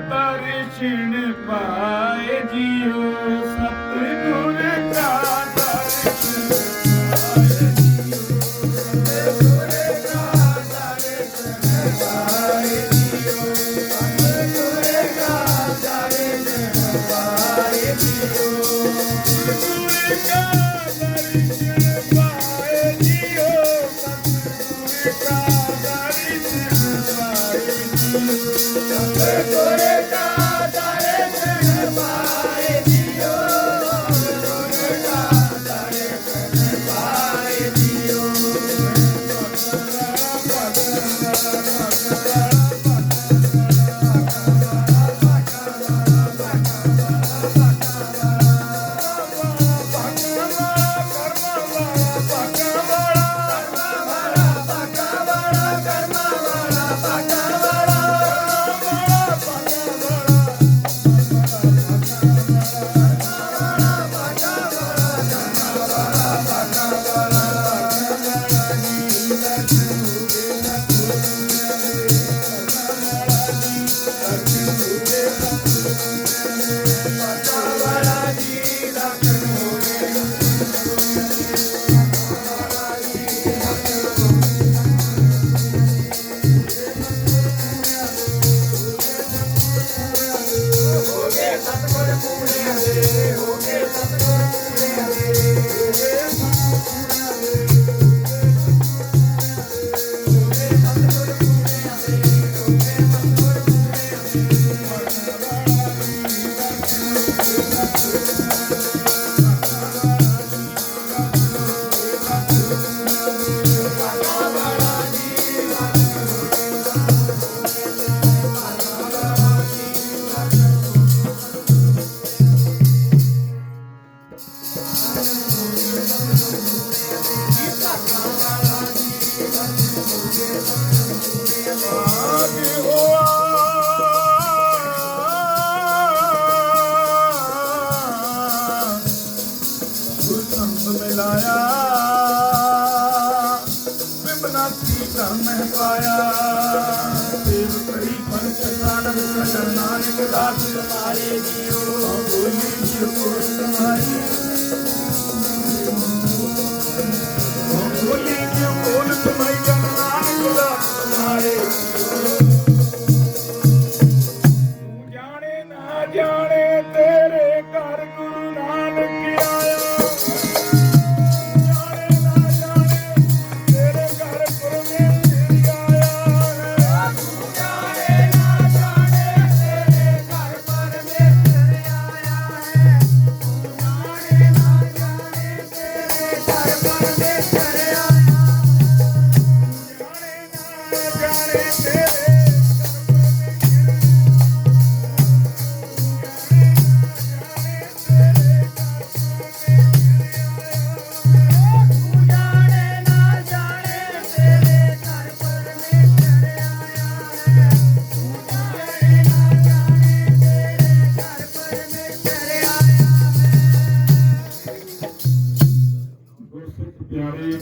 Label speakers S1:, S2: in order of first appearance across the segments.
S1: ਦਰਸ਼ਨ ਪਾਏ ਜੀਓ ਸਤਿਗੁਰ ਕਾ ਦਰਸ਼ਨ ਪਾਏ ਜੀਓ love. ਸਤਗੁਰ ਪੂਰੇ ਹੋ ਕੇ ਸਤਗੁਰ ਪੂਰੇ ਹੋ ਕੇ। ਮਿਲਾਇਆ ਬਿਮਨਾ ਕੀ ਕੰਮ ਪਾਇਆ। ਦੇਵ ਕਰੀ ਫਨ ਚੰਨ ਨਾਨਕ, ਦਾਸ ਤੁਮਾਰੇ ਜੀਓ। ਬੋਲੀ ਜੀਓ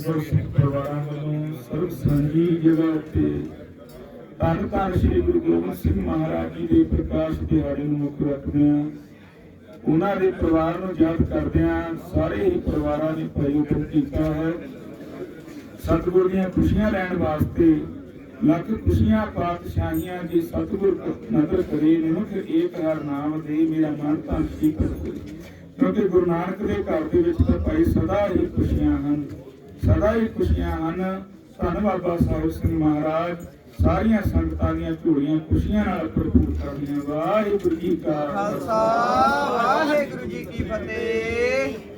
S1: ਪਿਆਰੇ ਗੁਰਸਿੱਖ ਪਰਿਵਾਰਾਂ ਵੱਲੋਂ ਸਰਬ ਸਾਂਝੀ ਜਗ੍ਹਾ ਉੱਤੇ ਧੰਨ ਧੰਨ ਸ੍ਰੀ ਗੁਰੂ ਗੋਬਿੰਦ ਸਿੰਘ ਮਹਾਰਾਜ ਜੀ ਦੇ ਪ੍ਰਕਾਸ਼ ਦਿਹਾੜੇ ਨੂੰ ਮੁੱਖ ਰੱਖਦਿਆਂ ਉਹਨਾਂ ਦੇ ਪਰਿਵਾਰ ਨੂੰ ਯਾਦ ਕਰਦਿਆਂ ਸਾਰੇ ਹੀ ਪਰਿਵਾਰਾਂ ਨੇ ਪ੍ਰਯੋਜਨ ਕੀਤਾ ਹੈ। ਸਤਿਗੁਰ ਦੀਆਂ ਖੁਸ਼ੀਆਂ ਲੈਣ ਵਾਸਤੇ ਲੱਖ ਖੁਸ਼ੀਆਂ ਪਾਤਸ਼ਾਹੀਆਂ ਦੀ ਸਤਿਗੁਰ ਨਦਰ ਕਰੇ। ਨਿਮਕ ਏਕ ਹਰ ਨਾਮ ਦੇ ਮੇਰਾ ਮਨ ਧਨ ਸੀ ਕਰੋ। ਕਿਉਂਕਿ ਗੁਰੂ ਨਾਨਕ ਦੇ ਘਰ ਦੇ ਵਿੱਚ ਤਾਂ ਭਾਈ ਸਦਾ ਹੀ ਖੁਸ਼ੀਆਂ ਹਨ। ਸਦਾ ਹੀ ਖੁਸ਼ੀਆਂ ਹਨ। ਧੰਨ ਬਾਬਾ ਸਾਹਿਬ ਸਿੰਘ ਮਹਾਰਾਜ। ਸਾਰੀਆਂ ਸੰਗਤਾਂ ਦੀਆਂ ਝੋਲੀਆਂ ਖੁਸ਼ੀਆਂ ਨਾਲ ਭਰਪੂਰ ਕਰਦੀਆਂ। ਵਾਹਿਗੁਰੂ ਜੀ ਕਾ
S2: ਖਾਲਸਾ। ਵਾਹਿਗੁਰੂ ਜੀ ਕੀ ਫਤਿਹ।